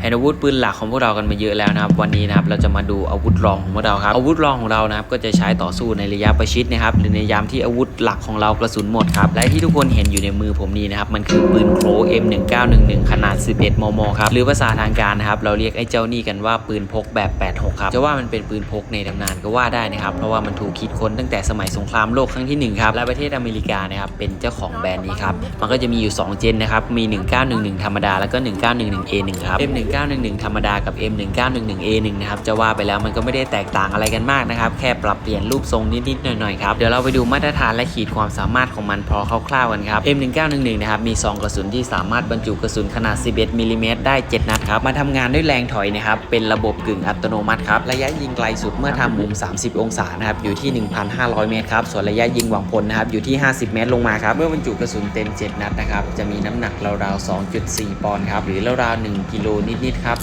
เห็นอาวุธปืนหลักของพวกเรากันมาเยอะแล้วนะครับ วันนี้นะครับเราจะมาดูอาวุธรองของพวกเราครับอาวุธรองของเรานะครับก็จะใช้ต่อสู้ในระยะประชิดนะครับหรือในยามที่อาวุธหลักของเรากระสุนหมดครับและที่ทุกคนเห็นอยู่ในมือผมนี้นะครับมันคือปืนโคร M1911 ขนาด 11 มม ครับหรือภาษาทางการนะครับเราเรียกไอ้เจ้านี่กันว่าปืนพกแบบ 86 ครับจะว่ามันเป็นปืนพกในตำนานก็ว่าได้นะครับเพราะว่ามันถูกคิดค้นตั้งแต่สมัยสงครามโลกครั้งที่หนึ่งครับและประเทศอเมริกานะครับเป็นเจ้าของแบรนด์นี้ครับมันก็จะมีอยู่ 2 เจนนะครับมี 1911 ธรรมดาแล้วก็ 1911A1 ครับ M1911 ธรรมดากับ M1911A1 นะครับจะว่าไปแล้วมันก็ไม่ได้แตกต่างอะไรกันมากนะครับแค่ปรับเปลี่ยนรูปทรงนิดๆหน่อยๆครับเดี๋ยวเราไปดูมาตรฐานและขีดความสามารถของมันพอคร่าวๆกันครับ M1911 นะครับมีซองกระสุนที่สามารถบรรจุกระสุนขนาด 11มิลลิเมตรได้ 7 นัดครับมาทำงานด้วยแรงถอยนะครับเป็นระบบกึ่งอัตโนมัติครับระยะยิงไกลสุดเมื่อทำมุม 30 องศานะครับอยู่ที่ 1,500 เมตรครับส่วนระยะยิงหวังผลนะครับอยู่ที่ 50 เมตรลงมาครับเมื่อบรรจุกระสุนเต็ม 7 นัดนะครับจะมีน้ำหนักราวๆ2.4 ปอนด์ครับหรือราวๆ1กิโลนิดๆครับ